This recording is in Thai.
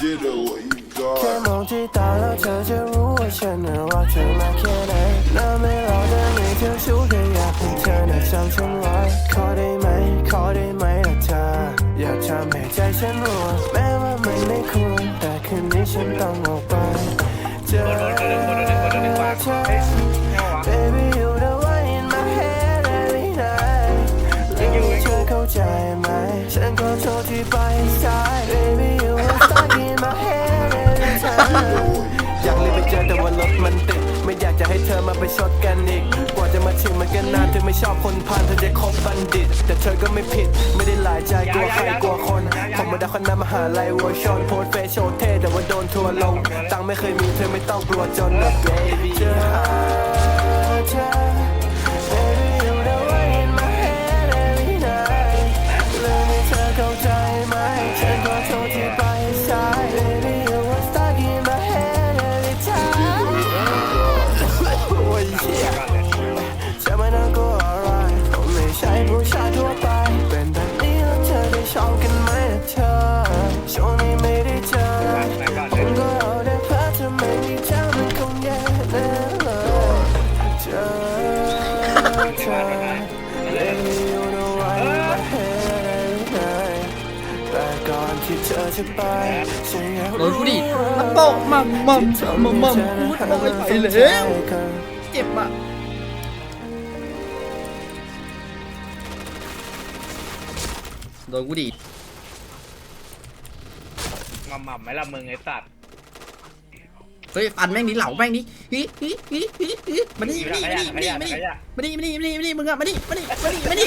Get her what you แค่มองที่ตาแล้วเธอจะรู้ว่าฉันน่ะรักเธอมากแค่ไหนน้ำไม่รอจะไม่เธอชู้แค่อยากให้เธอน่ะจำฉันไว้ขอได้ไหมขอได้ไหมล่ะเธออย่าทำให้ใจฉันรัวแม้ว่ามันไม่ควรแต่คืนนี้ฉันต้องออกไปเจอเธอ Baby you the one in my head every night แล้วเธอเข้าใจไหมฉันขอโทษที่ไปสาย อยากรีบไปเจอแต่ว่ารถมันติด ไม่อยากจะให้เธอมาไปชดกันอีก กว่าจะมาถึงมันก็นานเธอไม่ชอบคนพานเธอจะคบบัณฑิต แต่เธอก็ไม่ผิด ไม่ได้หลายใจกลัวใครกลัวคน ผมมาดาคนนำมหาลัยวอร์ชอนโพสเฟซโชว์เท่แต่ว่าโดนทัวร์ลง ตังค์ไม่เคยมีเธอไม่ต้องกลัวจนนะ baby จะ เธอ Baby you know why in my head every night แต่ก่อนที่เธอจะไปฉันอยากรู้ดิว่ามันโปะมัมมัมมัมมัมพูดเอาไปไปแล้วเจ็บอะโดนกูดิมาหม่ำไหมล่ะมึงไอ้สัตว์ เฮ้ยฟันแม่งนี้เหล่าแม่งนี้ฮิฮิฮิฮิฮิมานี่มานี่มานี่มานี่มานี่มานี่มานี่มานี่มานี่มึงอะมานี่มานี่มานี่มานี่